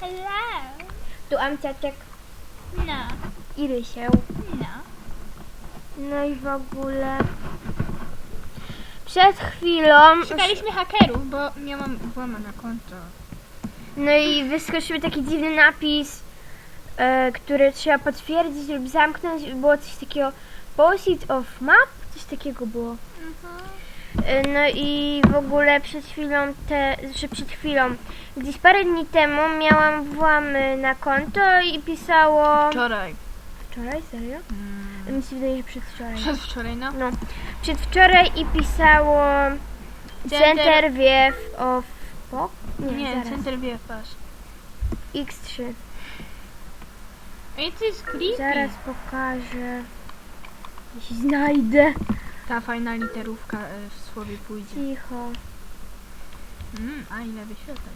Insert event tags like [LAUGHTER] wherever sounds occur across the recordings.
Hello. Tu Amciaczek No, i Rysieł. no. No i w ogóle... Przed chwilą... Szukaliśmy hakerów, bo miałam włamane konto. No i wyskoczył taki dziwny napis, e, który trzeba potwierdzić lub zamknąć. Było coś takiego Posit of Map? Coś takiego było. E, No i w ogóle przed chwilą, te, znaczy przed chwilą, gdzieś parę dni temu miałam włamy na konto i pisało... Wczoraj. Wczoraj? Serio? Mi się wydaje, że przedwczoraj. Przedwczoraj, no. No, przedwczoraj i pisało Center- Center Wiew of Pop? Nie, Nie, zaraz. Center VFS. X3. Ej, to jest creepy. Zaraz pokażę. Jeśli znajdę. Ta fajna literówka e, w słowie pójdzie. Cicho. Mm, a ile wyświetleń.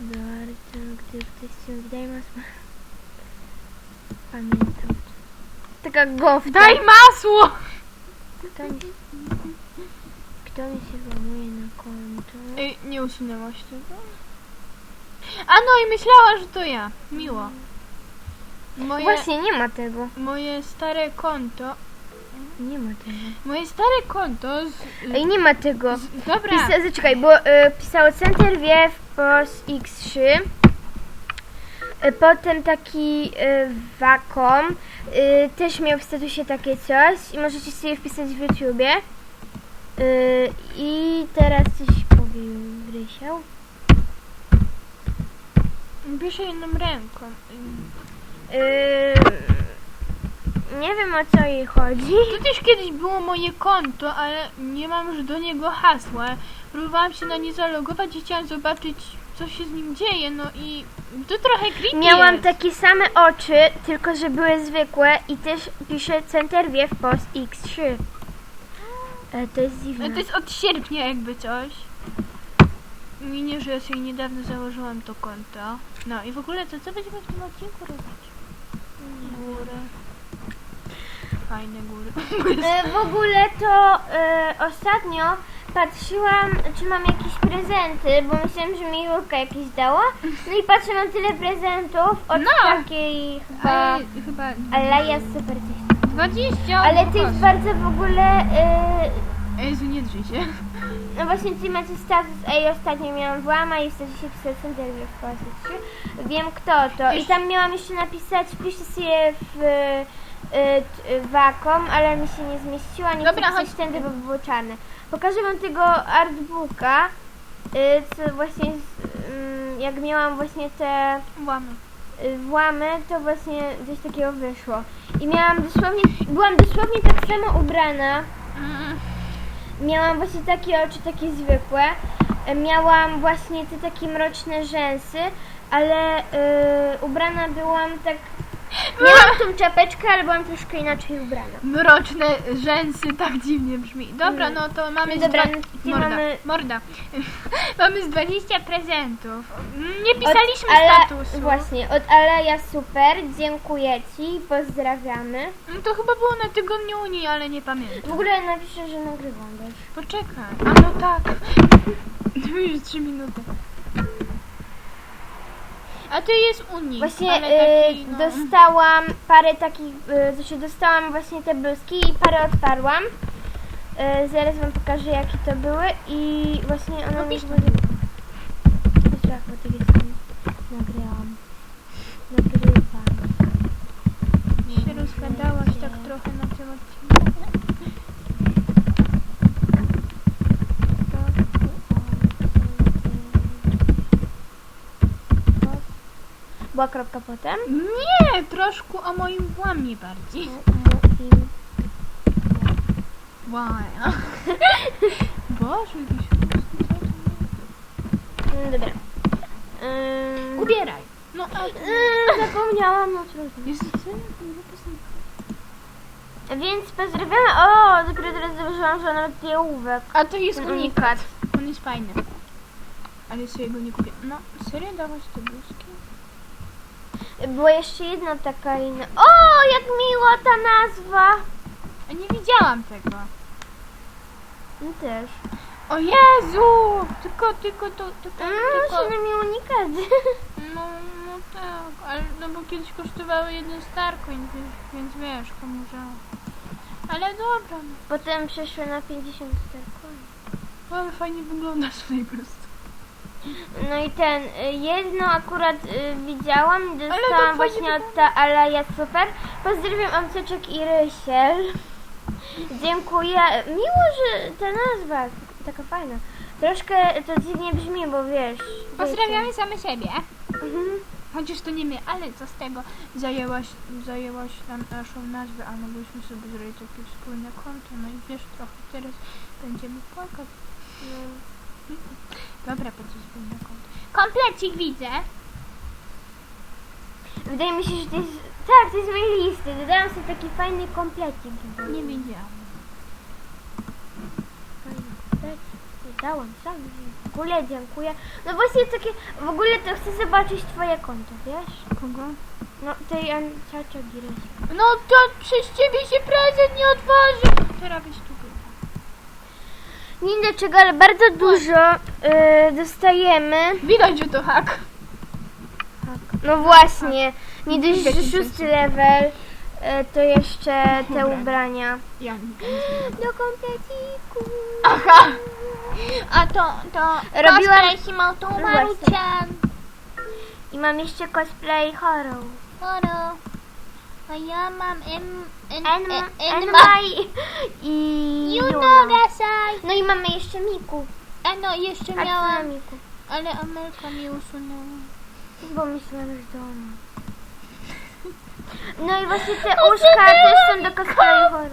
Bardzo, gdy ktoś się wydaje ma smak. Pamiętam. Taka gofta. Daj masło! Kto mi, kto mi się włamuje na konto? Ej, nie usunęłaś tego? A no i myślała, że to ja. Miło. Moje, Właśnie nie ma tego. moje stare konto. Nie ma tego. Moje stare konto z, Ej, nie ma tego. z, Dobra. Pisa, zaczekaj, bo y, pisało Center Wiew POS X3. Y, potem taki y, Wacom. Y, też miał w statusie takie coś. I możecie sobie wpisać w YouTubie. Y, I teraz coś powiem Rysiał. Piszę jedną ręką. Y, nie wiem o co jej chodzi. To też kiedyś było moje konto, ale nie mam już do niego hasła. Próbowałam się na nie zalogować i chciałam zobaczyć, co się z nim dzieje, no i to trochę creepy Miałam jest. takie same oczy, tylko że były zwykłe i też pisze Center Wiew POS X3. E, to jest dziwne. No to jest od sierpnia jakby coś. Minie, że ja sobie niedawno założyłam to konto. No i w ogóle to co będziemy w tym odcinku robić? Góry. Fajne góry. [LAUGHS] E, w ogóle to e, ostatnio patrzyłam, czy mam jakieś prezenty, bo myślałam, że mi Julka jakieś dała. No i patrzę, mam tyle prezentów od No. takiej chyba... Ale chyba Alaya Super coś. 20 Ale to jest bardzo w ogóle... E, Jezu, nie drzyj się. no właśnie tutaj macie status, ej, ostatnio miałam włama i wtedy się pisać w Polsce 3. Wiem kto to. I tam miałam jeszcze napisać, piszę sobie w e, t- Wacom, ale mi się nie zmieściła, nie Dobra, chcę chodź. tędy, bo było czarne. Pokażę wam tego artbooka, e, co właśnie, z, mm, jak miałam właśnie te Łamy. y, włamy, to właśnie coś takiego wyszło. I miałam dosłownie, byłam dosłownie tak samo ubrana. Mm. Miałam właśnie takie oczy, takie zwykłe. E, Miałam właśnie te takie mroczne rzęsy, ale y, ubrana byłam tak... Miałam tą czapeczkę, ale byłam troszkę inaczej ubrana. Mroczne rzęsy, tak dziwnie brzmi. Dobra, no to mamy No z dobra, to Morda, mamy- morda. [LAUGHS] mamy z 20 prezentów. Nie pisaliśmy statusu. Właśnie, od Aleja Super, dziękuję Ci, pozdrawiamy. No to chyba było na tygodniu Unii, ale nie pamiętam. W ogóle napiszę, że nagrywam też. Poczekaj. A no tak. [LAUGHS] Już 3 minuty. A to jest Unii. Właśnie ale y, taki, no... dostałam parę takich, y, znaczy dostałam właśnie te bluzki i parę odparłam. Y, zaraz wam pokażę jakie to były i właśnie one Opisz mi były... Tak, bo tak jest nagrałam. Nagrywam. się rozgadałaś tak trochę na tym odcinku. Była kropka potem. Nie, troszkę o moim włamie bardziej. Wow. [LAUGHS] Boże, jakiś No dobra. Ym, Ubieraj. No, a... Ym, zapomniałam, no trudno. Jezu, co ja Więc pozdrawiamy. O, dopiero teraz zauważyłam, że on ma ołówek. A to jest Ten unikat. On jest fajny. Ale sobie go nie kupię. No, serio dałaś te bluzki? Była jeszcze jedna taka inna. O, jak miła ta nazwa! A nie widziałam tego. No też. O Jezu! Tylko, tylko, to, tylko, No, tylko... się na mnie unikaty. [LAUGHS] No, no tak, ale no bo kiedyś kosztowały jeden Starcoin, więc, więc wiesz, komu żal. Ale dobra, no. Potem przeszły na 50 sterków. ale fajnie wyglądasz tutaj po prostu. No i ten, y, jedno akurat y, widziałam, dostałam właśnie od ta Alaja Super. Pozdrawiam Omcyczek i Rysiel. Dziękuję. Miło, że ta nazwa taka fajna. Troszkę to dziwnie brzmi, bo wiesz. Pozdrawiamy same siebie. wiecie. Mhm. Chociaż to nie my, ale co z tego? Zajęłaś, zajęłaś nam naszą nazwę, a mogliśmy sobie zrobić takie wspólne konto, no i wiesz, trochę teraz będziemy płakać. No. Dobra, po co konto? Komplecik widzę. Wydaje mi się, że to jest. Tak, to jest z mojej listy. Dodałam sobie taki fajny komplecik. Nie wiedziałam. Fajny komplecik. Dodałam sam. W ogóle dziękuję. No właśnie takie. W ogóle to chcę zobaczyć twoje konto, wiesz? Kogo? No tej Anczacza Gireś. No to przez ciebie się prezent nie otworzy. Tu była. Nie czego, ale bardzo dużo y, dostajemy. Widać, że to hak. No właśnie, nie dość, że szósty level, y, to jeszcze te Ubrania. Ja. Do kompleciku. Aha! A to, to Robiłam- cosplay Himautu Marucian. I mam jeszcze cosplay horror. A ja mam em, en, En, en, en, en, Mai i Juno. Yunogasai. No i mamy jeszcze Miku. A no, jeszcze A miałam, Miku? ale Amelka mi usunęła. Bo myślałam, że to ona. [LAUGHS] No i właśnie te uszka też są do cosplayu horror.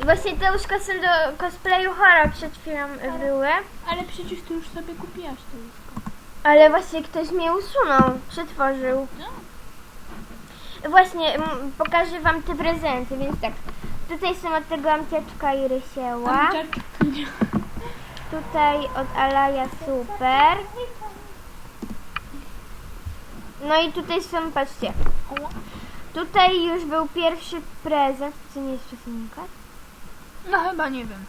I właśnie te uszka są do cosplayu horror przed chwilą były. Ale przecież ty już sobie kupiłaś to łóżko. Ale właśnie ktoś mnie usunął, przetworzył. No. Właśnie, m, pokażę wam te prezenty, więc tak. Tutaj są od tego Amciaczka i Rysieła. Tutaj od Alaja Super. No i tutaj są, patrzcie. Tutaj już był pierwszy prezent. Co nie jest czasem unikat? No chyba nie wiem.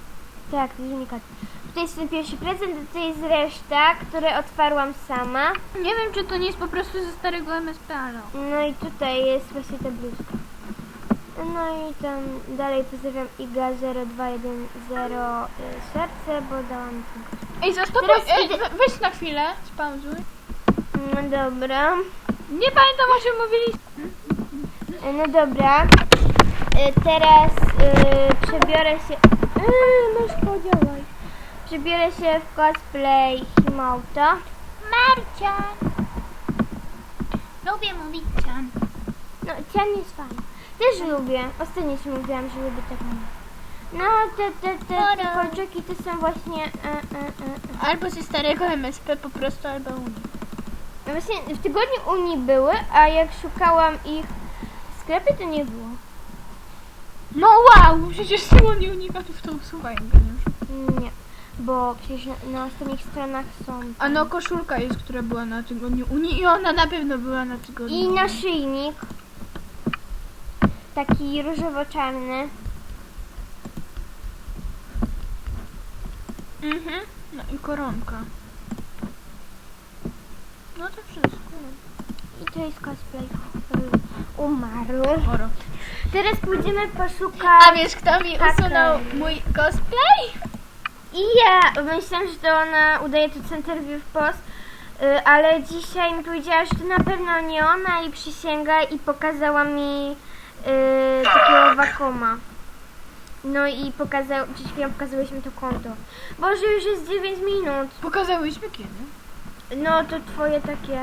Tak, to jest unikat. Tutaj jest ten pierwszy prezent, tutaj jest reszta, które otwarłam sama. Nie wiem, czy to nie jest po prostu ze starego MSP, ale... No i tutaj jest właśnie ta bluzka. No i tam dalej pozdrawiam Iga0210 y, serce, bo dałam to. Ej, zastopuj, Teraz ej, idę- we- weź na chwilę, spauzuj. No dobra. Nie pamiętam, o czym mówiliśmy. Y, No dobra. Y, Teraz przebiorę się. Yy, myszko, działaj. Przebiorę się w cosplay Himauta. Marcian. Lubię mówić cian. No, cian jest fajny. Też lubię. Ostatnio ci mówiłam, że lubię tak mówić. No, te, te, te, te Dobra. kolczyki to są właśnie. E, e, e, e. Albo ze starego MSP po prostu, albo u nich. No właśnie w tygodniu Unii były, a jak szukałam ich w sklepie, to nie było. No wow, przecież tygodnie unikatów to usuwają geniusz. Nie, bo przecież na, na ostatnich stronach są. A no koszulka jest, która była na tygodniu Unii i ona na pewno była na tygodniu I naszyjnik. Taki różowo-czarny. Mhm. No i koronka. No to wszystko. I to jest cosplay. Umarły. Oro. Teraz pójdziemy poszukać. A wiesz kto mi Tak, usunął tak. mój cosplay? I ja myślałam, że to ona udaje to Centerview Post, y, ale dzisiaj mi powiedziała, że to na pewno nie ona i przysięga i pokazała mi y, takiego wakoma. No i pokazał, przed chwilą pokazałyśmy to konto. Boże, już jest 9 minut. Pokazałyśmy kiedy. No to twoje takie.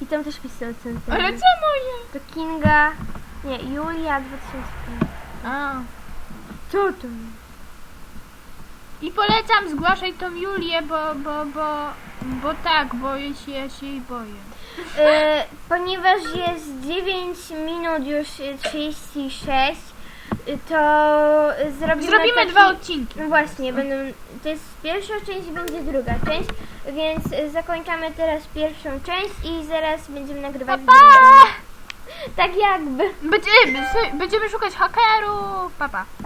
I tam też pisał Centerview. Ale co moje? To Kinga. Nie, Julia 2005. A. Co to? I polecam zgłaszać tą Julię, bo, bo, bo, bo tak, boję się, ja się jej boję. E, ponieważ jest 9 minut już e, 36, e, to zrobimy, Zrobimy taki, dwa odcinki. No właśnie, będą, to jest pierwsza część i będzie druga część, więc zakończamy teraz pierwszą część i zaraz będziemy nagrywać Pa, pa! drugą. Tak jakby. Będziemy, będziemy szukać hakerów. Papa. Pa.